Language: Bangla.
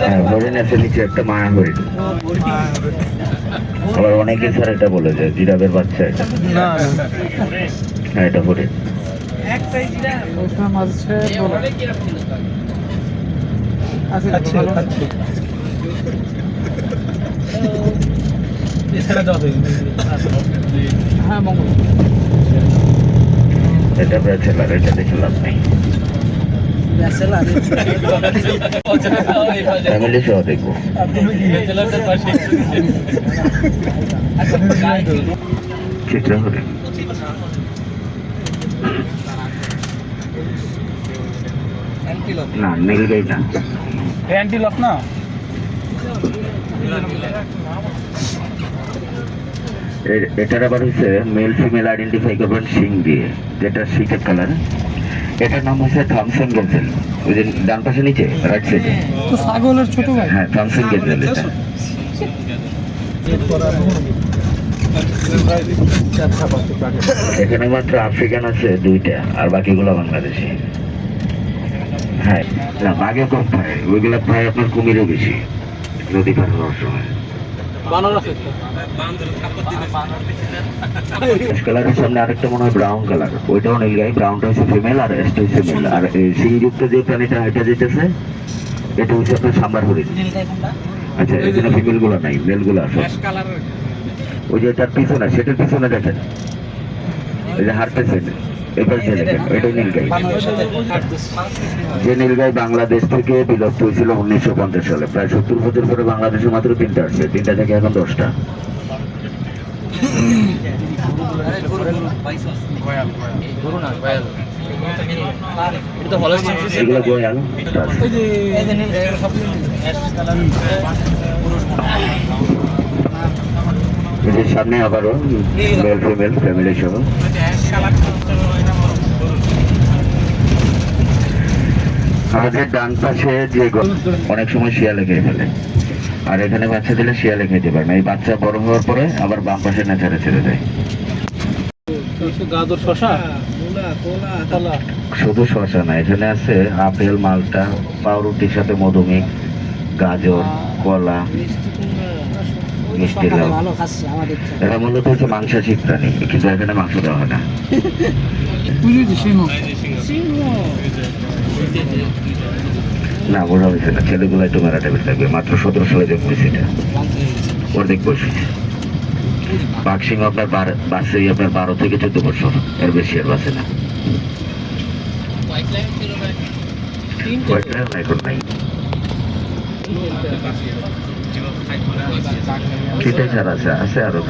হ্যাঁ হরিণ আছে নিচে একটা মায়া হরিণ আবার অনেকে স্যার এটা বলে যে জিরাবের বাচ্চা এটা। হ্যাঁ এটা হরিণ আচ্ছা আচ্ছা এছাড়া যাওয়া হ্যাঁ এটা ব্যাচেলার এটা দেখে লাভ নেই। ফ্যামিলি সহ দেখব। চিত্রা হরিণ না না অ্যান্টিলপ না? এটার আবার হচ্ছে মেল ফিমেল আইডেন্টিফাই করবেন শিং দিয়ে। যেটা শিখের কালার এটার নাম হচ্ছে থমসন গেজেল ওই যে ডান পাশে নিচে রাইট সাইডে তো ছাগলের ছোট ভাই। হ্যাঁ থমসন গেজেল এটা। এখানে মাত্র আফ্রিকান আছে দুইটা আর বাকিগুলো বাংলাদেশি। হ্যাঁ না বাঘে কম পায় ওইগুলো প্রায় আপনার কুমিরও বেশি। নদী পার হওয়ার সময় কালারের সামনে আরেকটা মনে হয় ব্রাউন কালার ওইটাও নীলগাই ব্রাউনটা হচ্ছে ফিমেল আর অ্যাশটা হচ্ছে মেল আর এই সিংযুক্ত যে প্রাণীটা হেঁটে যেতেছে এটা হচ্ছে আপনার সাম্বার হরিণ। আচ্ছা এখানে ফিমেলগুলো নাই মেলগুলো আছে ওই যে তার পিছনে সেটার পিছনে দেখেন। ওই যে হাঁটতেছেন যে দেখেন ওইটাই নীলগাই যে নীলগাই বাংলাদেশ থেকে বিলুপ্ত হয়েছিল উনিশশো পঞ্চাশ সালে, প্রায় সত্তর বছর পরে বাংলাদেশে মাত্র তিনটা আসছে, তিনটা থেকে এখন দশটা। এগুলো সামনে আবারও মেল ফিমেল ফ্যামিলি সহ। আমাদের ডান পাশে যে অনেক সময় শিয়ালে খেয়ে ফেলে। আর এখানে বাচ্চা দিলে শিয়ালে খেতে পারে না। এই বাচ্চা বড় হওয়ার পরে আবার বাম পাশে নেচারে ছেড়ে দেয়। গাজর শশা শুধু শশা না এখানে আছে আপেল মালটা পাউরুটির সাথে মধুমিক গাজর কলা মিষ্টি লাউ। এরা মূলত হচ্ছে মাংসাশী প্রাণী কিন্তু এখানে মাংস দেওয়া হয় না বুঝেছি সিংহ না বোঝা হয়েছে না ছেলেগুলো একটু মেলা লাগবে মাত্র সতেরো সালে জন্ম হয়েছে। এটা দেখ বসে বাক্সিং আপনার বাসে আপনার বারো থেকে চোদ্দ বছর, এর বেশি আর বাসে না। আছে আছে আরও